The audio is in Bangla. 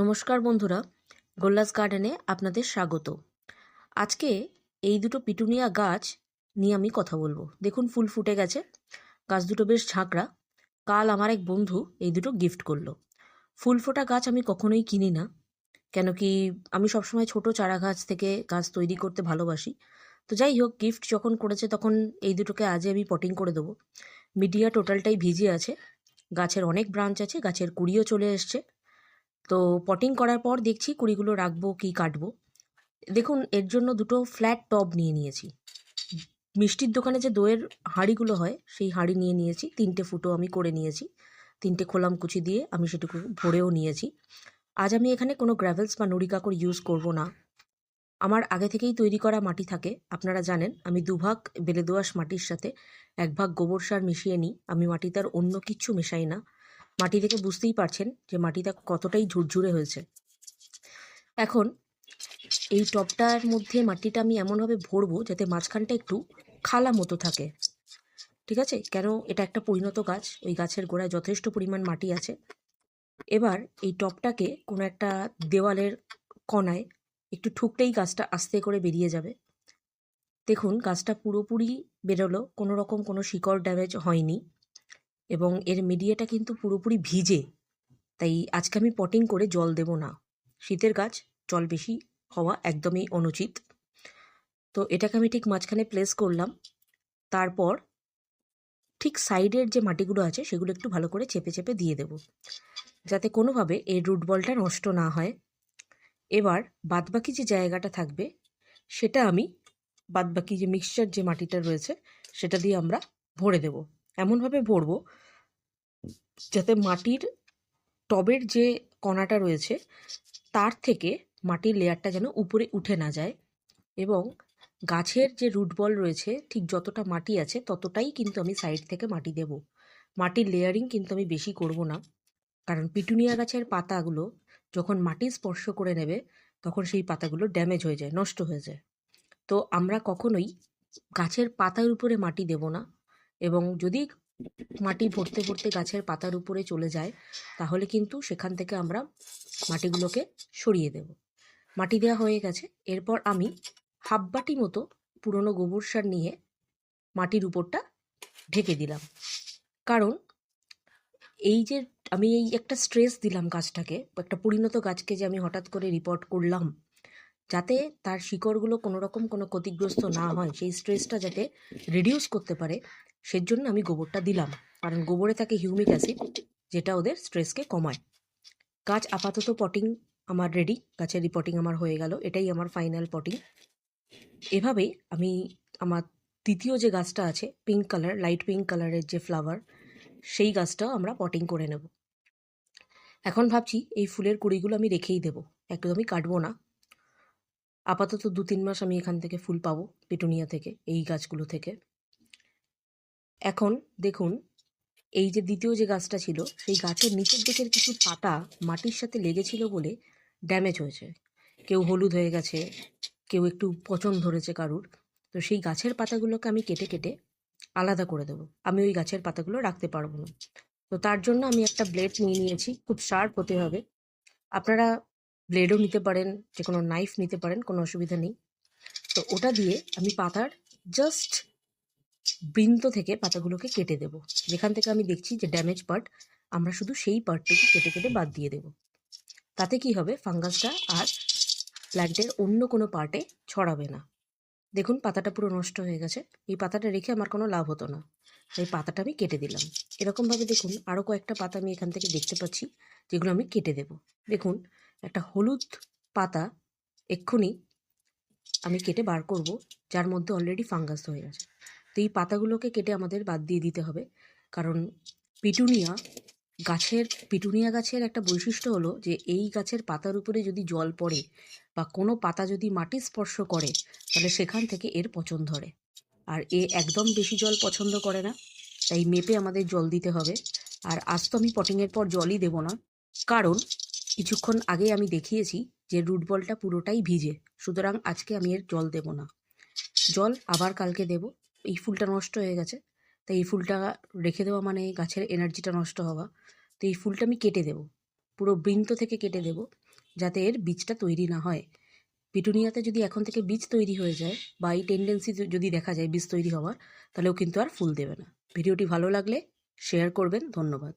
নমস্কার বন্ধুরা, গোল্লাস গার্ডেনে আপনাদের স্বাগত। আজকে এই দুটো পিটুনিয়া গাছ নিয়ে আমি কথা বলব। দেখুন, ফুল ফুটে গেছে, গাছ দুটো বেশ ঝাঁকড়া। কাল আমার এক বন্ধু এই দুটো গিফট করল। ফুল ফোটা গাছ আমি কখনোই কিনি না, কেন কি আমি সবসময় ছোট চারা গাছ থেকে গাছ তৈরি করতে ভালোবাসি। তো যাই হোক গিফট যখন করেছে তখন এই দুটোকে আজই আমি পটিং করে দেবো। মিডিয়া টোটালটাই ভিজে আছে, গাছের অনেক ব্রাঞ্চ আছে, গাছের কুড়িও চলে এসছে। তো পটিং করার পর দেখছি কুড়িগুলো রাখব কি কাটবো। দেখুন, এর জন্য দুটো ফ্ল্যাট টব নিয়ে নিয়েছি। মিষ্টির দোকানে যে দইয়ের হাঁড়িগুলো হয়, সেই হাঁড়ি নিয়ে নিয়েছি। তিনটে ফুটো আমি করে নিয়েছি। তিনটে খোলাম কুচি দিয়ে আমি সেটুকু ভরেও নিয়েছি। আজ আমি এখানে কোনো গ্র্যাভেলস বা নুড়ি কাকড় ইউজ করব না। আমার আগে থেকেই তৈরি করা মাটি থাকে, আপনারা জানেন, আমি দুভাগ বেলে দোআঁশ মাটির সাথে এক ভাগ গোবর সার মিশিয়ে নিই। আমি মাটিতে আর অন্য কিচ্ছু মেশাই না। মাটি থেকে বুঝতেই পারছেন যে মাটিটা কতটাই ঝুরঝুরে হয়েছে। এখন এই টবটার মধ্যে মাটিটা আমি এমনভাবে ভরবো যাতে মাঝখানটা একটু খালা মতো থাকে। ঠিক আছে? কেন এটা একটা পরিণত গাছ, ওই গাছের গোড়ায় যথেষ্ট পরিমাণ মাটি আছে। এবার এই টবটাকে কোনো একটা দেওয়ালের কণায় একটু ঠুকতেই গাছটা আস্তে করে বেরিয়ে যাবে। দেখুন, গাছটা পুরোপুরি বেরোলো, কোনো রকম কোনো শিকড় ড্যামেজ হয়নি। এবং এর মিডিয়াটা কিন্তু পুরোপুরি ভিজে। তাই আজকে আমি পটিং করে জল দেব না। শীতের গাছ, জল বেশি হওয়া একদমই অনুচিত। তো এটাকে আমি ঠিক মাঝখানে প্লেস করলাম। তারপর ঠিক সাইডের যে মাটিগুলো আছে, সেগুলো একটু ভালো করে চেপে চেপে দিয়ে দেব। যাতে কোনোভাবে এই রুট বলটা নষ্ট না হয়। এবার বাদবাকি যে জায়গাটা থাকবে, সেটা আমি বাদবাকি যে মিক্সচার যে মাটিটা রয়েছে, সেটা দিয়ে আমরা ভরে দেব। এমনভাবে ভরবো যাতে মাটির টবের যে কণাটা রয়েছে, তার থেকে মাটির লেয়ারটা যেন উপরে উঠে না যায় এবং গাছের যে রুট বল রয়েছে, ঠিক যতটা মাটি আছে, ততটাই কিন্তু আমি সাইড থেকে মাটি দেব। মাটির লেয়ারিং কিন্তু আমি বেশি করব না। কারণ পিটুনিয়া গাছের পাতাগুলো যখন মাটি স্পর্শ করে নেবে, তখন সেই পাতাগুলো ড্যামেজ হয়ে যায়, নষ্ট হয়ে যায়। তো আমরা কখনোই গাছের পাতার উপরে মাটি দেব না। এবং যদি মাটি ভরতে ভরতে গাছের পাতার উপরে চলে যায়, তাহলে কিন্তু সেখান থেকে আমরা মাটিগুলোকে সরিয়ে দেব। মাটি দেওয়া হয়ে গেছে। এরপর আমি হাফ বাটি মতো পুরনো গোবর সার নিয়ে মাটির উপরটা ঢেকে দিলাম। কারণ এই যে আমি এই একটা স্ট্রেস দিলাম গাছটাকে, একটা পরিণত গাছকে যে আমি হঠাৎ করে রিপোর্ট করলাম যাতে তার শিকড়গুলো কোনো রকম কোনো ক্ষতিগ্রস্ত না হয়, সেই স্ট্রেসটা যাতে রিডিউস করতে পারে, সেজন্য আমি গোবরটা দিলাম। কারণ গোবরে থাকে হিউমিক অ্যাসিড যেটা ওদের স্ট্রেসকে কমায়। গাছ আপাতত পটিং আমার রেডি গাছের রিপোর্টিং আমার হয়ে গেল, এটাই আমার ফাইনাল পটিং এভাবে আমি আমার তৃতীয় যে গাছটা আছে পিঙ্ক কালার লাইট পিঙ্ক কালারের যে ফ্লাওয়ার সেই গাছটাও আমরা পটিং করে নেব। এখন ভাবছি এই ফুলের কুড়িগুলো আমি রেখেই দেবো, একদমই কাটবো না। আপাতত দু তিন মাস আমি এখান থেকে ফুল পাবো, পেটুনিয়া থেকে, এই গাছগুলো থেকে। এখন দেখুন, এই যে দ্বিতীয় যে গাছটা ছিল, সেই গাছের নিচের দিকের কিছু পাতা মাটির সাথে লেগেছিল বলে ড্যামেজ হয়েছে। কেউ হলুদ হয়ে গেছে, কেউ একটু পচন ধরেছে কারুর। তো সেই গাছের পাতাগুলোকে আমি কেটে কেটে আলাদা করে দেবো। আমি ওই গাছের পাতাগুলো রাখতে পারব না। তো তার জন্য আমি একটা ব্লেড নিয়ে নিয়েছি, খুব শার্প হতে হবে। আপনারা ব্লেডও নিতে পারেন, যে কোনো নাইফ নিতে পারেন, কোনো অসুবিধা নেই। তো ওটা দিয়ে আমি পাতার জাস্ট বৃন্ত থেকে পাতাগুলোকে কেটে দেব। যেখান থেকে আমি দেখছি যে ড্যামেজ পার্ট আমরা শুধু সেই পার্টটুকু কেটে কেটে বাদ দিয়ে দেব। তাতে কি হবে? ফাঙ্গাসটা আর প্ল্যান্টের অন্য কোনো পার্টে ছড়াবে না। দেখুন, পাতাটা পুরো নষ্ট হয়ে গেছে। এই পাতাটা রেখে আমার কোনো লাভ হতো না। এই পাতাটা আমি কেটে দিলাম। এরকমভাবে দেখুন আরও কয়েকটা পাতা আমি এখান থেকে দেখতে পাচ্ছি, যেগুলো আমি কেটে দেব। দেখুন একটা হলুদ পাতা এক্ষুনি আমি কেটে বার করব, যার মধ্যে অলরেডি ফাঙ্গাস হয়ে গেছে। তো এই পাতাগুলোকে কেটে আমাদের বাদ দিয়ে দিতে হবে। কারণ পিটুনিয়া গাছের পিটুনিয়া গাছের একটা বৈশিষ্ট্য হলো যে এই গাছের পাতার উপরে যদি জল পড়ে বা কোনো পাতা যদি মাটি স্পর্শ করে, তাহলে সেখান থেকে এর পচন ধরে। আর এ একদম বেশি জল পছন্দ করে না, তাই মেপে আমাদের জল দিতে হবে। আর আজ তো আমি পটিংয়ের পর জলই দেবো না, কারণ কিছুক্ষণ আগে আমি দেখিয়েছি যে রুট বলটা পুরোটাই ভিজে, সুতরাং আজকে আমি এর জল দেব না। জল আবার কালকে দেব। এই ফুলটা নষ্ট হয়ে গেছে, তাই এই ফুলটা রেখে দেওয়া মানে গাছের এনার্জিটা নষ্ট হওয়া। তো এই ফুলটা আমি কেটে দেব, পুরো বৃন্ত থেকে কেটে দেব, যাতে এর বীজটা তৈরি না হয়। পিটুনিয়াতে যদি এখন থেকে বীজ তৈরি হয়ে যায় বা এই টেন্ডেন্সি যদি দেখা যায় বীজ তৈরি হওয়ার, তাহলেও কিন্তু আর ফুল দেবে না। ভিডিওটি ভালো লাগলে শেয়ার করবেন, ধন্যবাদ।